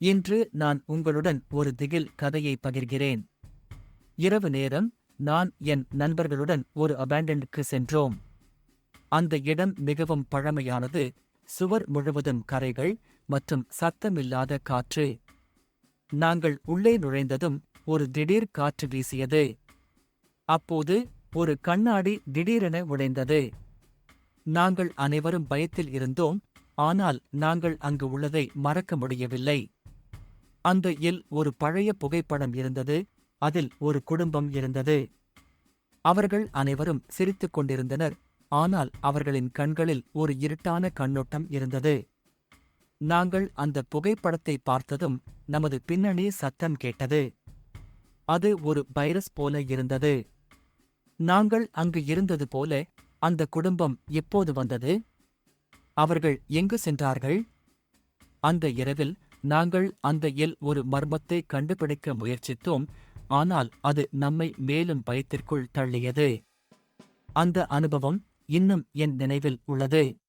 இன்று நான் உங்களுடன் ஒரு திகில் கதையை பகிர்கிறேன். இரவு நேரம் நான் என் நண்பர்களுடன் ஒரு அபேண்டனுக்கு சென்றோம். அந்த இடம் மிகவும் பழமையானது சுவர் முழுவதும் கரைகள் மற்றும் சத்தமில்லாத காற்று. நாங்கள் உள்ளே நுழைந்ததும் ஒரு திடீர் காற்று வீசியது. அப்போது ஒரு கண்ணாடி திடீரென உடைந்தது. நாங்கள் அனைவரும் பயத்தில் இருந்தோம் ஆனால் நாங்கள் அங்கு உள்ளதை மறக்க முடியவில்லை. அந்த இல் ஒரு பழைய புகைப்படம் இருந்தது. அதில் ஒரு குடும்பம் இருந்தது. அவர்கள் அனைவரும் சிரித்துக் கொண்டிருந்தனர். ஆனால் அவர்களின் கண்களில் ஒரு இருட்டான கண்ணோட்டம் இருந்தது. நாங்கள் அந்த புகைப்படத்தை பார்த்ததும் நமது பின்னணி சத்தம் கேட்டது. அது ஒரு வைரஸ் போல இருந்தது. நாங்கள் அங்கு இருந்தது போல அந்த குடும்பம் எப்போது வந்தது? அவர்கள் எங்கு சென்றார்கள்? அந்த இரவில் நாங்கள் அந்த எல் ஒரு மர்மத்தை கண்டுபிடிக்க முயற்சித்தோம் ஆனால் அது நம்மை மேலும் பயத்திற்குள் தள்ளியது. அந்த அனுபவம் இன்னும் என் நினைவில் உள்ளது.